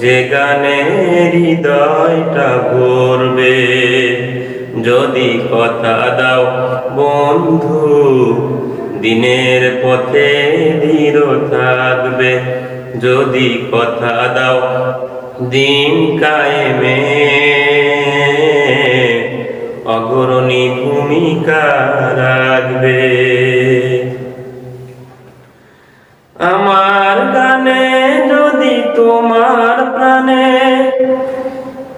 যে গানে হৃদয়টা ভরবে, যদি কথা দাও বন্ধু, দিনের পথে দৃঢ় থাকবে, যদি কথা দাও দিন কায়েমে। অগ্রণী ভূমিকা রাখবে। আমার গানে যদি তোমার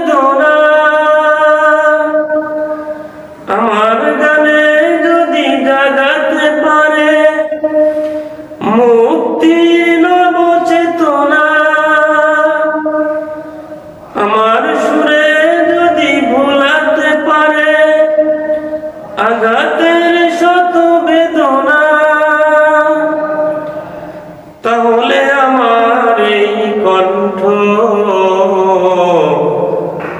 বেদনা। আমার গানে যদি জাগাতে পারে আমার যদি ভোলাতে পারে, আঘাতের শত বেদনা। তাহলে আমার এই কণ্ঠ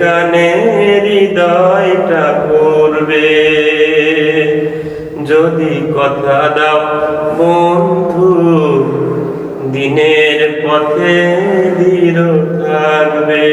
গানে হৃদয়টা করবে। যদি কথা দাও বন্ধু দিনের পথে দৃঢ় থাকবে।